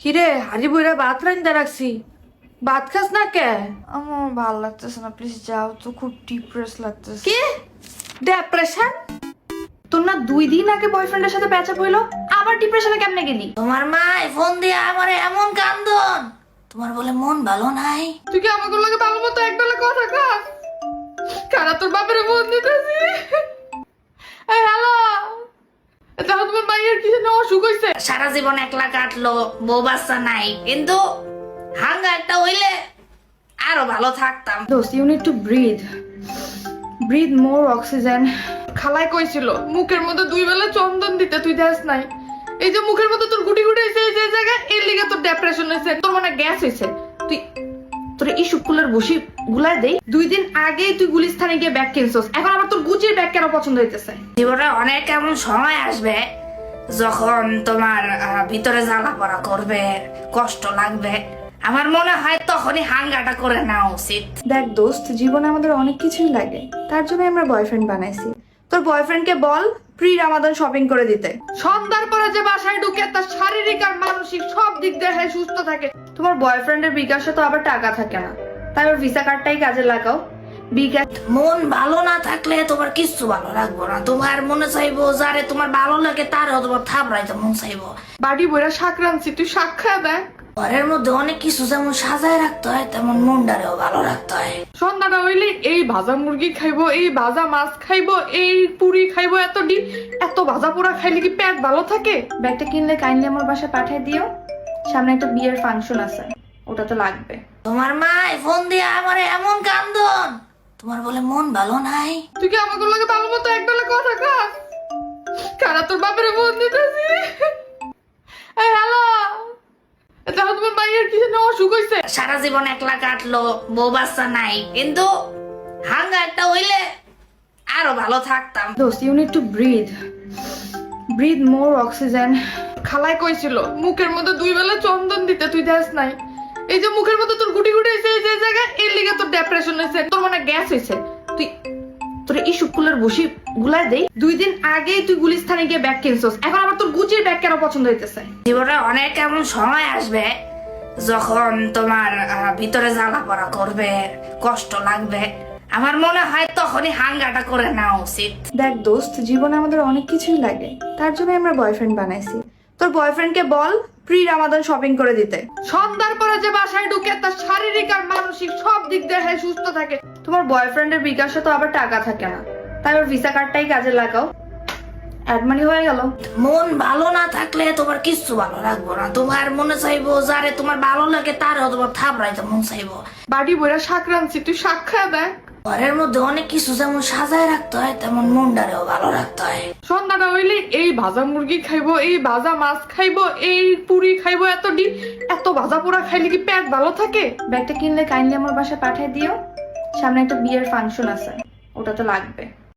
কিরে হারি বইরা ভাত রান্দা রাখছি। ভাত খাস না কে? আমার ভালো লাগতেছে না প্লিজ যাও তো খুব ডিপ্রেস লাগতেছে। কি? ডিপ্রেশন তোর না দুই দিন আগে বয়ফ্রেন্ডের সাথে প্যাচ আপ হইল আবার ডিপ্রেশনে কেমনে গেলি? তোমার মাই ফোন দিয়ে আমারে এমন কান্দন। তোমার বলে মন ভালো নাই। তুই কি আমাকে লাগে ভালো মতো এক বেলা কথা কাস? কারা তোর বাপের ফোন দিতেছি? হ্যালো কি যেন অসুখ হইছে? সারা জীবন একলা কাটলো বউ বাচ্চা নাই। কিন্তু হাঙ্গা একটা হইলে আরও ভালো থাকতাম। দোস্ত you need to breathe breathe more oxygen খালাই কইছিল মুখের মধ্যে দুই বেলা চন্দন দিতে তুই দেখ নাই। এই যে মুখের মধ্যে তোর গুটি গুটি হয়েছে এই যে জায়গায় এর লিগে তোর ডিপ্রেশন হয়েছে তোর মনে গ্যাস হয়েছে তুই তোর এই শুকুলের বসি গুলাই দেই। দুই দিন আগেই তুই গুলিস্থানে গিয়ে ব্যাগ কিনছস। এখন আবার তোর গুচির ব্যাগ কেন পছন্দ হইতেছে? জীবনে অনেক এমন সময় আসবে যখন তোমার ভিতরে জ্বালা পড়া করবে কষ্ট লাগবে আমার মনে হয় তখনই হাঙ্গাটা করে নেওয়া উচিত। দেখ দোস্ত জীবনে আমাদের অনেক কিছুই লাগে। তার জন্য আমরা বয়ফ্রেন্ড বানাইছি। তোর বয়ফ্রেন্ডকে বল প্রি রামাদান শপিং করে দিতে। সন্ধ্যার পরে যে বাসায় ঢুকে তার শারীরিক আর মানসিক সব দিক দিয়ে সুস্থ থাকে। তোমার বয়ফ্রেন্ডের বিকাশে তো আবার টাকা থাকে না। তাই ওর ভিসা কার্ডটাই কাজে লাগাও। বিকাশ মন ভালো না থাকলে তোমার কিচ্ছু ভালো লাগবো না। তোমার মনে চাইব যারে তোমার ভালো লাগে তারও তোমার থাপড়াইতে মন চাইব। বাড়ি বইরা শাক রাঁধছি তুই শাক খায় দেখ। ঘরের মধ্যে অনেক কিছু যেমন সাজায় রাখতে হয় তেমন মনটারেও ভালো রাখতে হয়। সন্ধ্যাটা হইলে এই ভাজা মুরগি খাইবো এই ভাজা মাছ খাইবো এই পুরি খাইবো এত ডিম এত ভাজা পোড়া খাইলে কি পেট ভালো থাকে? ব্যাগটা কিনলে কাইন্ডলি আমার বাসায় পাঠিয়ে দিও। সামনে একটা বিয়ের ফাংশন আছে ওটা তো লাগবে। তোমার মাই ফোন দিয়ে আমারে এমন কান্দন। তোমার বলে মন ভালো নাই। তুই কি আমাকে লাগে ভালো মতো এক বেলা কথা কাস? কারা তোর বাপের ফোন দিতেছি? হ্যালো তাহলে তোমার কি যেন অসুখ হইছে। সারা জীবন একলা কাটলো বউ বাচ্চা নাই। কিন্তু হাঙ্গা একটা হইলে আরও ভালো থাকতাম। দোস্ত you need to breathe breathe more oxygen খালাই কইছিল মুখের মধ্যে দুই বেলা চন্দন দিতে তুই দেখ নাই। এই যে মুখের মধ্যে তোর গুটি গুটি হয়েছে এই যে জায়গায় এর লিগে তোর ডিপ্রেশন হয়েছে তোর মনে গ্যাস হয়েছে তুই তোর এই শুকুলের বসি গুলাই দেই দুই দিন আগেই তুই গুলিস্থানে গিয়ে ব্যাগ কিনছস। এখন আবার তোর গুচির ব্যাগ কেন পছন্দ হইতেছে? জীবনে অনেক এমন সময় আসবে যখন তোমার ভিতরে জ্বালা পড়া করবে কষ্ট লাগবে। আমার মনে হয় তখনই হাঙ্গাটা করে নেওয়া উচিত। দেখ দোস্ত জীবনে আমাদের অনেক কিছুই লাগে। তার জন্য আমরা বয়ফ্রেন্ড বানাইছি। তোর বয়ফ্রেন্ডকে বল প্রি রামাদান শপিং করে দিতে। সন্ধ্যার পরে যে বাসায় ঢুকে তার শারীরিক আর মানসিক সব দিক দিয়ে হ্যাঁ সুস্থ থাকে। তোমার বয়ফ্রেন্ডের বিকাশে তো আবার টাকা থাকে না। তাই ওর ভিসা কার্ডটাই কাজে লাগাও। অ্যাড মানি হয়ে গেল। মন ভালো না থাকলে তোমার কিচ্ছু ভালো লাগবো না। তোমার মনে চাইব যারে তোমার ভালো লাগে তারও তোমার থাপড়াইতে মন চাইব। বাড়ি বইরা শাক রাঁধছি তুই শাক খায় দেখ। ঘরের মধ্যে অনেক কিছু যেমন সাজায় রাখতে হয় তেমন মনটারেও ভালো রাখতে হয়। সন্ধ্যাটা হইলে এই ভাজা মুরগি খাইবো এই ভাজা মাছ খাইবো এই পুরি খাইবো এত ডিম এত ভাজা পোড়া খাইলে কি পেট ভালো থাকে? ব্যাগটা কিনলে কাইন্ডলি আমার বাসায় পাঠিয়ে দিও। সামনে একটা বিয়ের ফাংশন আছে ওটা তো লাগবে।